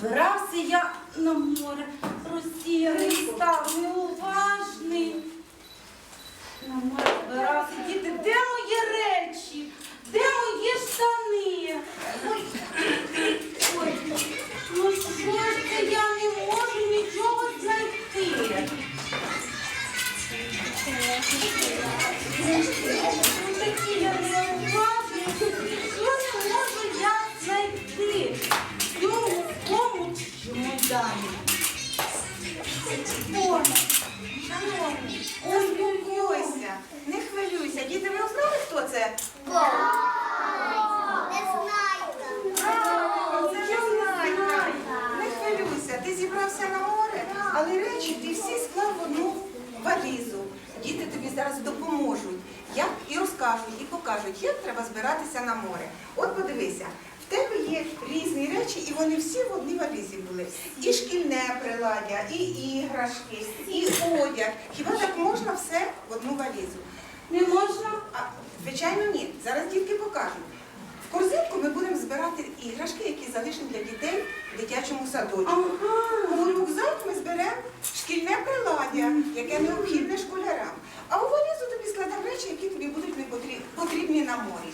Збирався я на море, розсіяний став неуважний. На море збирався, діти, де мої речі? Де мої штани? Ой, ой, ну що ж це я не можу нічого знайти? Ну такі я неуважні. done. Four. Four. І іграшки, і одяг. Хіба так можна все в одну валізу? Не можна? А, звичайно, ні. Зараз дітки покажуть. В корзинку ми будемо збирати іграшки, які залишені для дітей в дитячому садочку. У рюкзак ми зберемо шкільне приладдя, яке необхідне школярам. А у валізу тобі складемо речі, які тобі будуть потрібні на морі.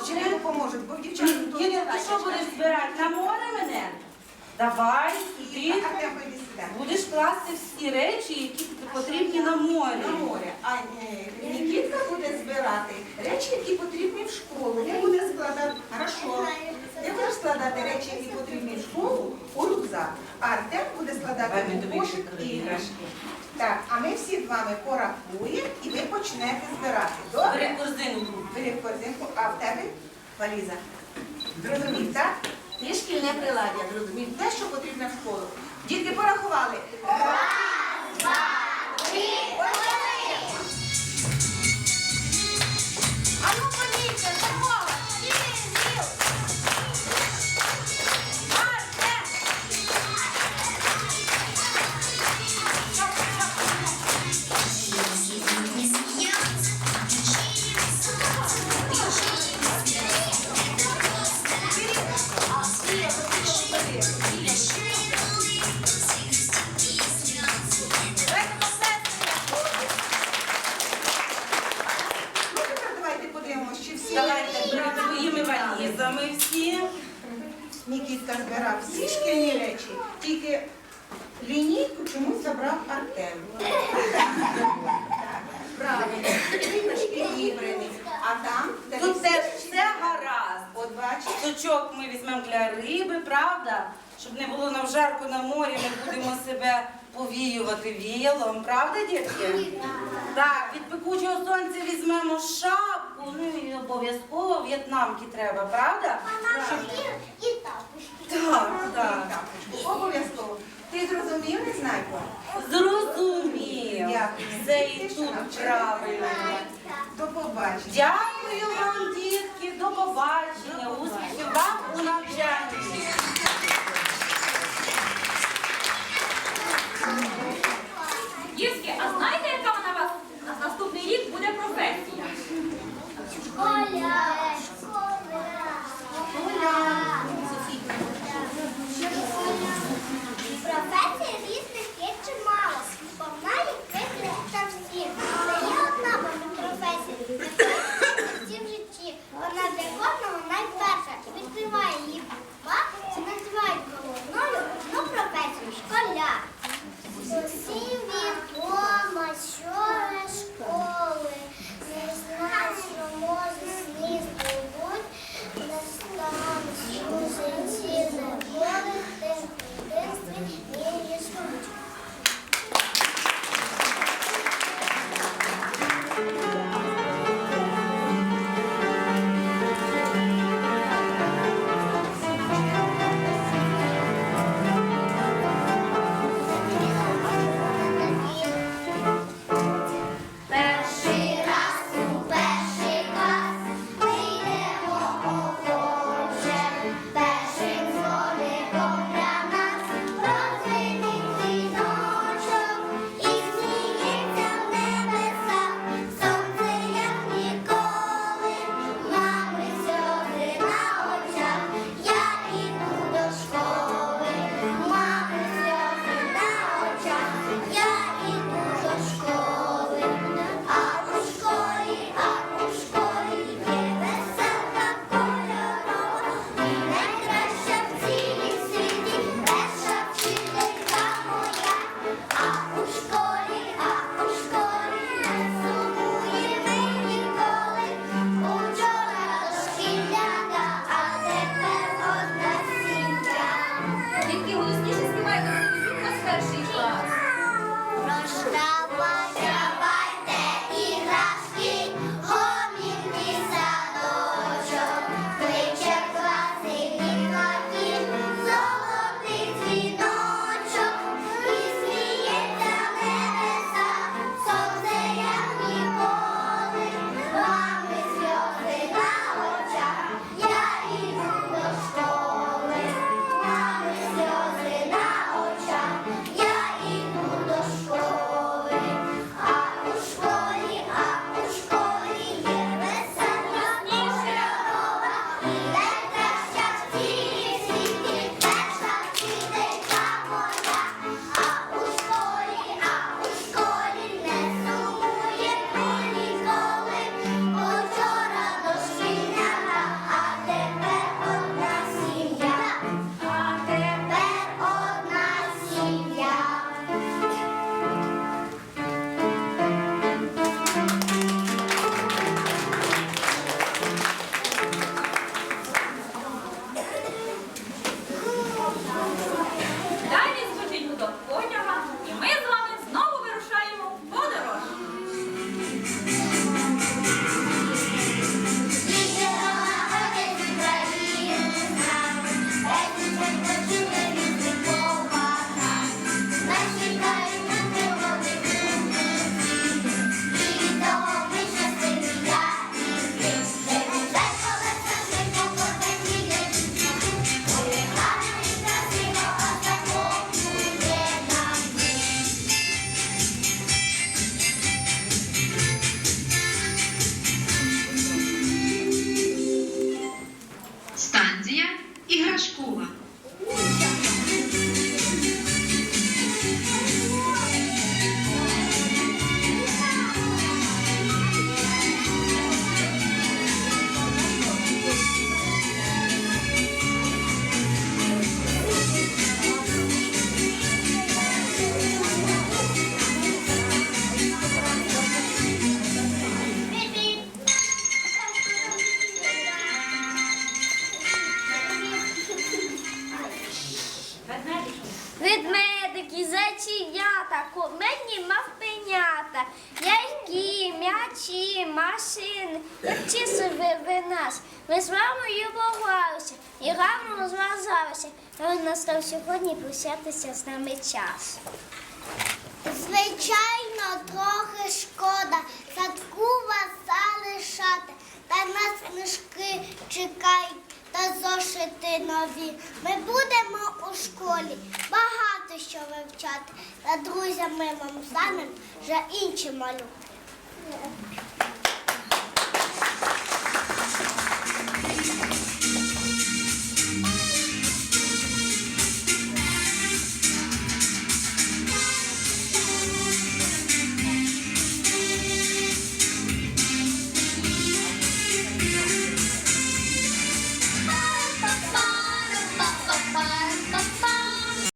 Допоможе? Хлопчики допоможуть, бо в дівчат тут ти що будеш збирати? На море мене? Давай, ти будеш класти всі речі, які потрібні на морі. на море. А Нікітка буде збирати речі, які потрібні в школу. Він буде складати хорошо. Ти будеш складати речі, які потрібні в школу, у рюкзак. А Артем буде складати кошик відкриємо. іграшки. Так, а ми всі з вами порахуємо і почнете збирати. Добре? Бери корзинку. Бери корзинку, а в тебе валіза. Зрозумів, так? І шкільне приладдя, зрозумів. Те, що потрібно в школу. Дітки порахували. А бачиш, ми візьмемо для риби, правда? Щоб не було нам жарко на морі, ми будемо себе повіювати віялом, правда, дітки? Так, від пекучого сонця візьмемо шапку, ну і обов'язково в'єтнамки треба, правда? І тапочки. Так, так. обов'язково. Ти зрозумів, Незнайко? Зрозумів. Дякую. Це і тут правильно. До побачення. Дякую вам, дітки, до побачення, успіхів вам у навчанні. Ми з вами любувалися і гарно розважалися. Але настав сьогодні прощатися з нами час. Звичайно, трохи шкода садку вас залишати, та нас книжки чекають та зошити нові. Ми будемо у школі багато що вивчати, та друзями вам станемо вже інші малюки.